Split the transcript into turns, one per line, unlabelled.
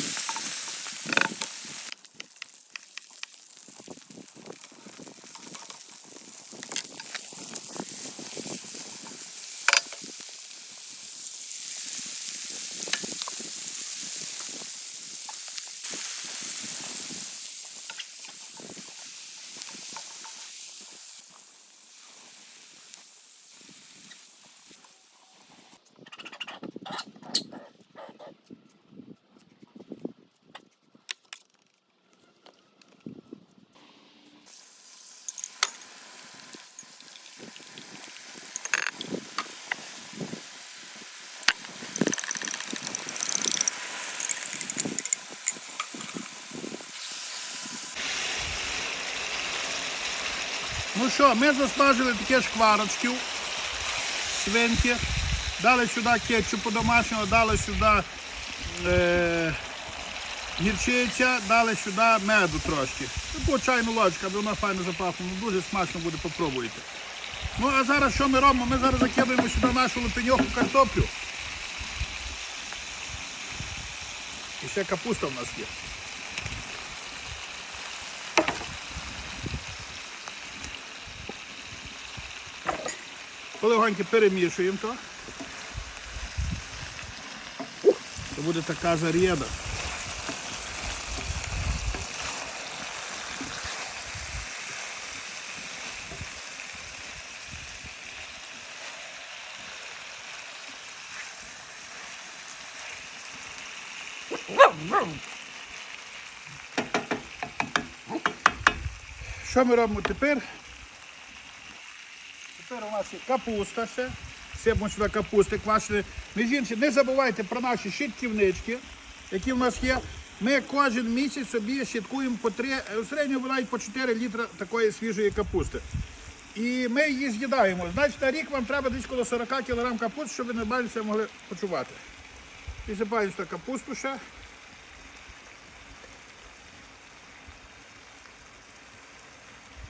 Thank you. Ну що, ми засмажили такі шкварочків, свинки, дали сюди кетчупу домашнього, дали сюди е, гірчиця, дали сюди меду трошки. Таку чайну ложку, аби вона файно запахла. Ну, дуже смачно буде, попробуйте. Ну а зараз що ми робимо? Ми зараз закидуємо сюди нашу лепеньоху картоплю. І ще капуста в нас є. Полегоньки перемішуємо то. Це буде така зарєда. Що ми робимо тепер? Тепер у нас є капуста ще. Сипемо сюди капусти квашені. Між іншим, не забувайте про наші щитківнички, які в нас є. Ми кожен місяць собі щиткуємо по 3, в середньому навіть по 4 літри такої свіжої капусти. І ми її з'їдаємо. Значить, на рік вам треба десь коло 40 кг капусти, щоб ви нормально себе могли почувати. Підсипаємо сюди капусту ще.